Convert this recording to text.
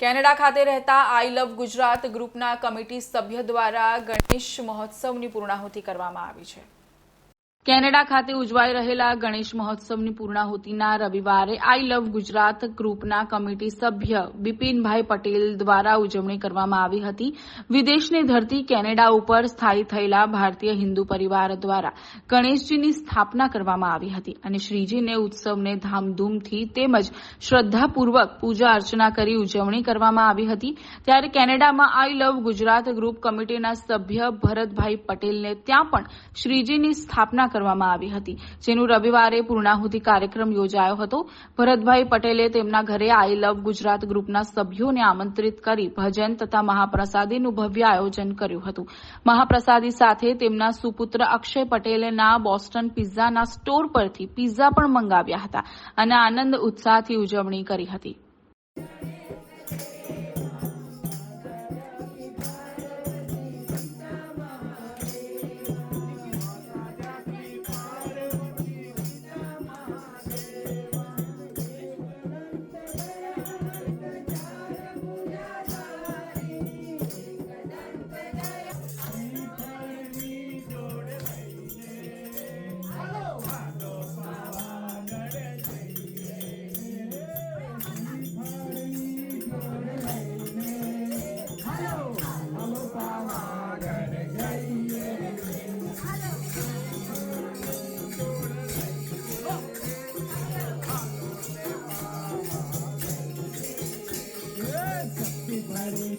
Canada ખાતે રહેતા આઈ લવ ગુજરાત ગ્રુપના કમિટી સભ્ય દ્વારા ગણેશ મહોત્સવની પૂર્ણાહુતિ કરવામાં આવી છે. કેનેડા ખાતે ઉજવાઈ રહેલા ગણેશ મહોત્સવની પૂર્ણાહુતિના રવિવારે આઈ લવ ગુજરાત ગ્રુપના કમિટી સભ્ય બિપિનભાઈ પટેલ દ્વારા ઉજવણી કરવામાં આવી હતી. વિદેશની ધરતી કેનેડા ઉપર સ્થાયી થયેલા ભારતીય હિન્દુ પરિવાર દ્વારા ગણેશજીની સ્થાપના કરવામાં આવી હતી અને શ્રીજીને ઉત્સવને ધામધૂમથી તેમજ શ્રદ્ધાપૂર્વક પૂજા અર્ચના કરી ઉજવણી કરવામાં આવી હતી. ત્યારે કેનેડામાં આઈ લવ ગુજરાત ગ્રુપ કમિટીના સભ્ય ભરતભાઈ પટેલને ત્યાં પણ શ્રીજીની સ્થાપના કરવામાં આવી હતી. જેનું રવિવારે પૂર્ણાહુતિ કાર્યક્રમ યોજાયો હતો. ભરતભાઈ પટેલે તેમના ઘરે આઈ લવ ગુજરાત ગ્રુપના સભ્યોને આમંત્રિત કરી ભજન તથા મહાપ્રસાદીનું ભવ્ય આયોજન કર્યું હતું. મહાપ્રસાદી સાથે તેમના સુપુત્ર અક્ષય પટેલના બોસ્ટન પિઝાના સ્ટોર પરથી પિઝા પણ મંગાવ્યા હતા અને આનંદ ઉત્સાહથી ઉજવણી કરી હતી.